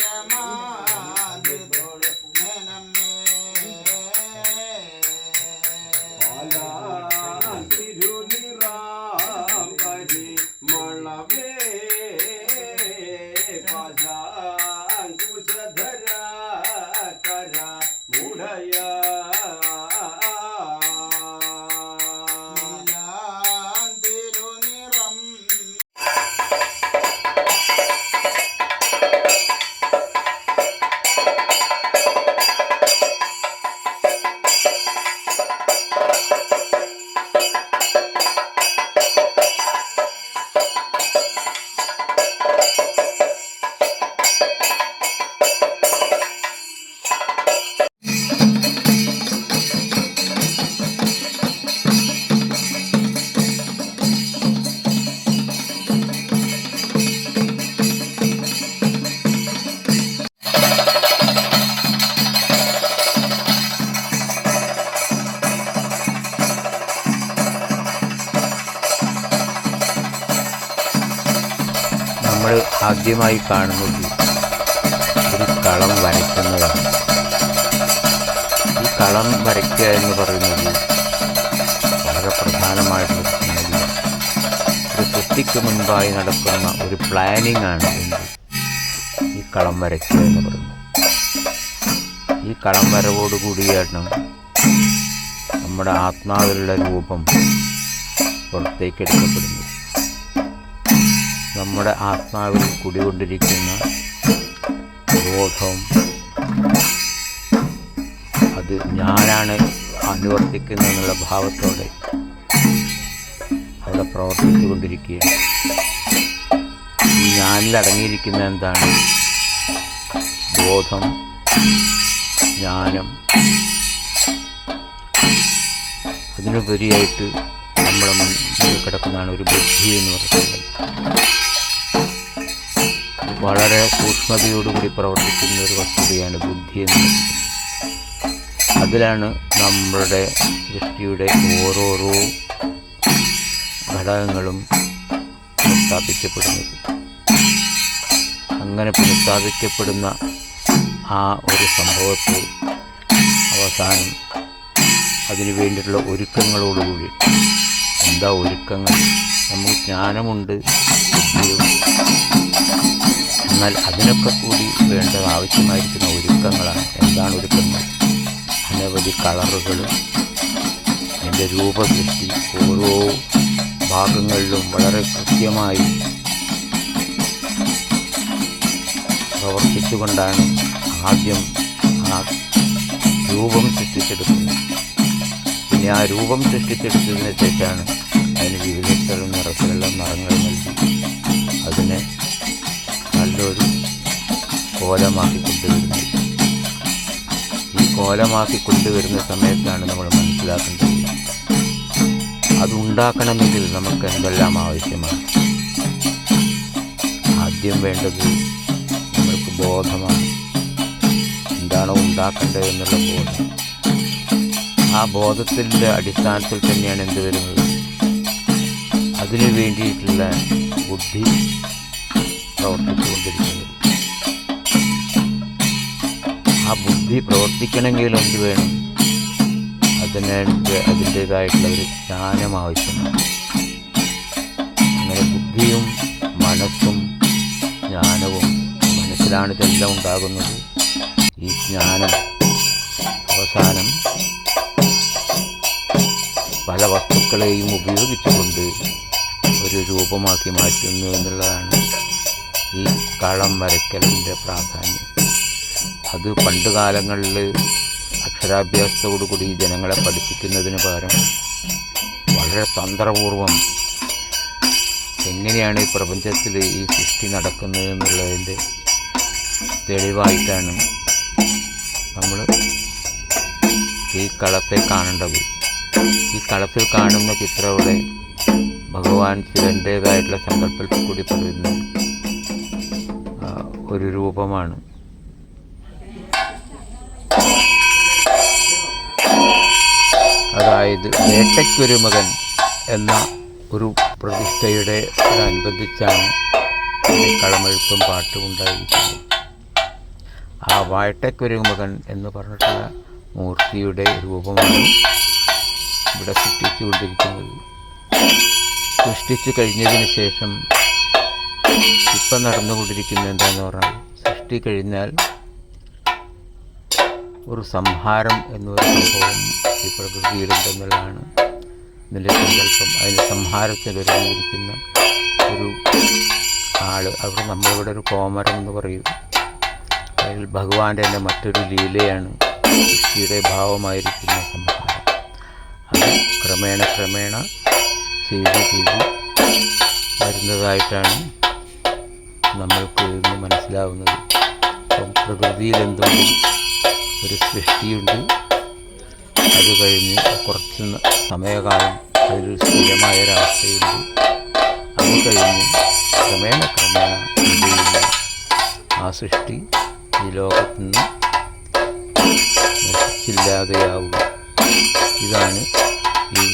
আমার നമ്മൾ ആദ്യമായി കാണുന്നത് ഒരു കളം വരയ്ക്കുന്നതാണ്. ഈ കളം വരയ്ക്കുക എന്ന് പറയുന്നത് വളരെ പ്രധാനമായിട്ടുള്ള ഒരു സൃഷ്ടിക്ക് മുൻപായി നടക്കുന്ന ഒരു പ്ലാനിംഗ് ആണ് ഈ കളം വരയ്ക്കുക എന്ന് പറയുന്നത്. ഈ കളം വരവോടുകൂടിയാണ് നമ്മുടെ ആത്മാവിലുള്ള രൂപം പുറത്തേക്കെടുക്കപ്പെടുന്നത് നമ്മുടെ ആത്മാവിൽ കുടികൊണ്ടിരിക്കുന്ന ബോധം. അത് ഞാനാണ് അനുവർത്തിക്കുന്നതെന്നുള്ള ഭാവത്തോടെ അവിടെ പ്രവർത്തിച്ചു കൊണ്ടിരിക്കുകയാണ് ഈ ഞാനിൽ അടങ്ങിയിരിക്കുന്ന എന്താണ്? ബോധം ജ്ഞാനം. അതിനുപരിയായിട്ട് നമ്മുടെ മുന്നിൽ കിടക്കുന്നതാണ് ഒരു ബുദ്ധി എന്ന് പറയുന്നത്. വളരെ സൂക്ഷ്മതയോടുകൂടി പ്രവർത്തിക്കുന്ന ഒരു വസ്തുതയാണ് ബുദ്ധി എന്ന്. അതിലാണ് നമ്മളുടെ സൃഷ്ടിയുടെ ഓരോരോ ഘടകങ്ങളും പുനഃസ്ഥാപിക്കപ്പെടുന്നത് അങ്ങനെ പുനഃസ്ഥാപിക്കപ്പെടുന്ന ആ ഒരു സംഭവത്തെ അവസാനം അതിനു വേണ്ടിയിട്ടുള്ള ഒരുക്കങ്ങളോടുകൂടി എന്താ ഒരുക്കങ്ങൾ? നമുക്ക് ജ്ഞാനമുണ്ട് എന്നാൽ അതിനൊക്കെ കൂടി വേണ്ട ആവശ്യമായിരിക്കുന്ന ഒരുക്കങ്ങളാണ്. എന്താണ് ഒരുക്കങ്ങൾ? അനവധി കളറുകളും അതിന്റെ രൂപസൃഷ്ടി ഓരോ ഭാഗങ്ങളിലും വളരെ കൃത്യമായി പ്രവർത്തിച്ചുകൊണ്ടാണ് ആദ്യം ആ രൂപം സൃഷ്ടിച്ചെടുക്കുന്നത് പിന്നെ ആ രൂപം സൃഷ്ടിച്ചെടുത്തതിന് ശേഷമാണ് അതിന് വിവിധ നിറത്തിലുള്ള നിറങ്ങൾ നൽകി. അതിനെ കോലമാക്കി കൊണ്ടുവരുന്നത് ഈ കോലമാക്കി കൊണ്ടുവരുന്ന സമയത്താണ് നമ്മൾ മനസ്സിലാക്കേണ്ടത്. അതുണ്ടാക്കണമെങ്കിൽ നമുക്ക് എന്തെല്ലാം ആവശ്യമാണ്? ആദ്യം വേണ്ടത് നമ്മൾക്ക് ബോധമാണ്. എന്താണോ ഉണ്ടാക്കേണ്ടത് എന്നുള്ള ബോധം. ആ ബോധത്തിന്റെ അടിസ്ഥാനത്തിൽ തന്നെയാണ് എന്ത് വരുന്നത്? അതിനു വേണ്ടിയിട്ടുള്ള ബുദ്ധി പ്രവർത്തിച്ചുകൊണ്ടിരിക്കുന്നത്. ആ ബുദ്ധി പ്രവർത്തിക്കണമെങ്കിൽ എന്ത് വേണം? അതിന് അതിന്റേതായിട്ടുള്ള ഒരു ജ്ഞാനം ആവശ്യമാണ്. അങ്ങനെ ബുദ്ധിയും മനസ്സും ജ്ഞാനവും മനസ്സിലാണ് ഇതെല്ലാം ഉണ്ടാകുന്നത്. ഈ ജ്ഞാനം അവസാനം പല വസ്തുക്കളെയും ഉപയോഗിച്ചുകൊണ്ട് ഒരു രൂപമാക്കി മാറ്റുന്നു എന്നുള്ളതാണ് ഈ കളം വരയ്ക്കലിന്റെ പ്രാധാന്യം. അത് പണ്ട് കാലങ്ങളിൽ അക്ഷരാഭ്യാസത്തോടുകൂടി ജനങ്ങളെ പഠിപ്പിക്കുന്നതിന് പകരം വളരെ തന്ത്രപൂർവം എങ്ങനെയാണ് ഈ പ്രപഞ്ചത്തിൽ ഈ സൃഷ്ടി നടക്കുന്നത് എന്നുള്ളതിന്റെ തെളിവായിട്ടാണ് നമ്മൾ ഈ കളത്തെ കാണേണ്ടത്. ഈ കളത്തിൽ കാണുന്ന ചിത്രവിടെ ഭഗവാൻ ശിവന്റേതായിട്ടുള്ള സങ്കല്പത്തിൽ കൂടി പറയുന്ന ഒരു രൂപമാണ്. അതായത് വേട്ടയ്ക്കൊരു മകൻ എന്ന ഒരു പ്രതിഷ്ഠയുടെ അനുബന്ധിച്ചാണ് ഈ കളമെഴുത്തും പാട്ടും ഉണ്ടായിരിക്കുന്നത്. വാഴട്ടക്കുരുമകൻ എന്ന് പറഞ്ഞിട്ടുള്ള മൂർത്തിയുടെ രൂപമാണ് ഇവിടെ സൃഷ്ടിച്ചുകൊണ്ടിരിക്കുന്നത്. സൃഷ്ടിച്ചു കഴിഞ്ഞതിന് ശേഷം ഇപ്പം നടന്നുകൊണ്ടിരിക്കുന്നത് എന്താണെന്ന് പറഞ്ഞാൽ സൃഷ്ടി കഴിഞ്ഞാൽ ഒരു സംഹാരം എന്നൊരു സംഭവം ഈ പ്രകൃതിയിലുണ്ടെന്നുള്ളതാണ് ഇതിന്റെ സങ്കല്പം. അതിന്റെ സംഹാരത്തിൽ ഒരുങ്ങിയിരിക്കുന്ന ഒരു ആൾ അവിടെ നമ്മളിവിടെ ഒരു കോമരം എന്ന് പറയും. അതിൽ ഭഗവാന്റെ തന്നെ മറ്റൊരു ലീലയാണ് സൃഷ്ടിയുടെ ഭാവമായിരിക്കുന്ന സംഹാരം. അത് ക്രമേണ ക്രമേണ ചെയ്ത് ചെയ്ത് വരുന്നതായിട്ടാണ് നമ്മൾക്ക് ഇന്ന് മനസ്സിലാവുന്നത്. അപ്പം ഒരു സൃഷ്ടിയുണ്ട്. അത് കഴിഞ്ഞ് കുറച്ച് സമയകാലം അതൊരു സ്ഥിരമായ ഒരവസ്ഥയുണ്ട് അത് കഴിഞ്ഞ് ക്രമേണ ക്രമേണ ആ സൃഷ്ടി ഈ ലോകത്ത് നിന്ന് നശിച്ചില്ലാതെയാവുക ഇതാണ് ഈ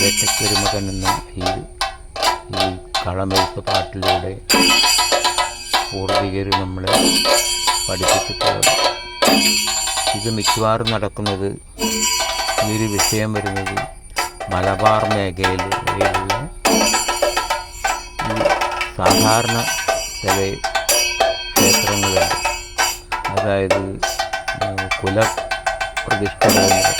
വേട്ടക്കെരുമകൻ എന്ന ഈ ഈ കളമെഴുത്ത് പാട്ടിലൂടെ പൂർവികർ നമ്മളെ പഠിപ്പിച്ചിട്ടുള്ളത്. ഇത് മിക്കവാറും നടക്കുന്നത് ഈയൊരു വിഷയം വരുന്നത് മലബാർ മേഖലയിൽ സാധാരണ ചില ക്ഷേത്രങ്ങളുണ്ട് അതായത് കുല പ്രതിഷ്ഠകളുണ്ട്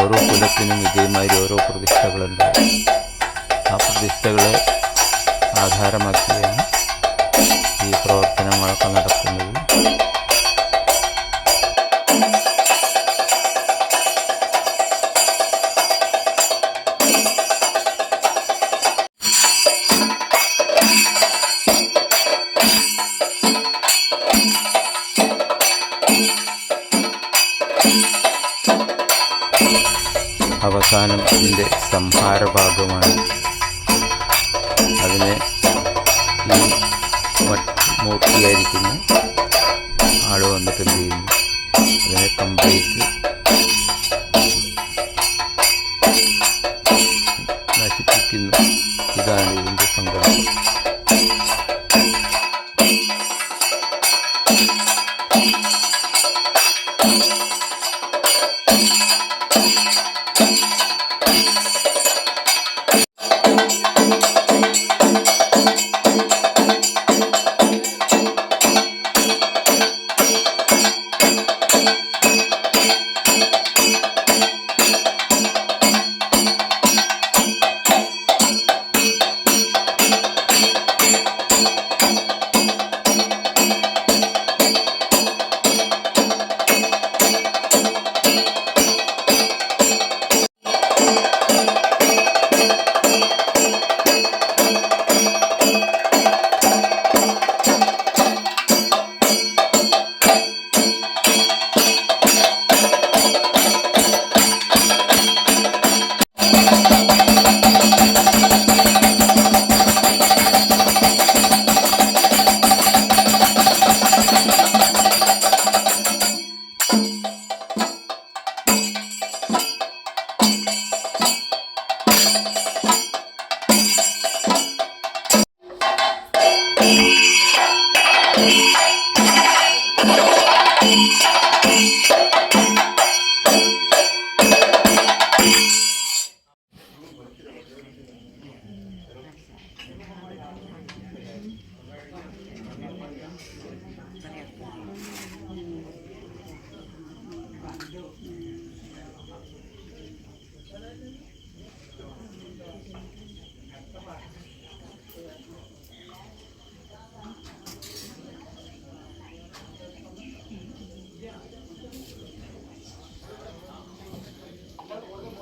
ഓരോ കുലത്തിനും ഇതേമാതിരി ഓരോ പ്രതിഷ്ഠകളുണ്ട്. ആ പ്രതിഷ്ഠകളെ ആധാരമാക്കിയാണ് ഈ പ്രവർത്തനങ്ങളൊക്കെ നടക്കുന്നത്. അവസാനം ഇതിന്റെ സംഹാര ഭാഗമാണ് അതിനെ ഈ മൂർത്തിയായിരിക്കുന്ന ആൾ വന്നിട്ട് ചെയ്യുന്നു? അതിനെ കംപ്ലീറ്റ് നശിപ്പിക്കുന്നു. ഇതാണ് ഇതിന്റെ സങ്കല്പം ും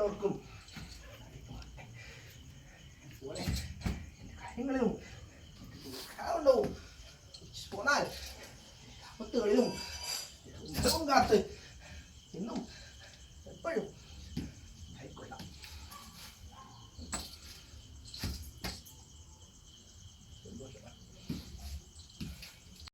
കൂടെയുള്ളവർക്കും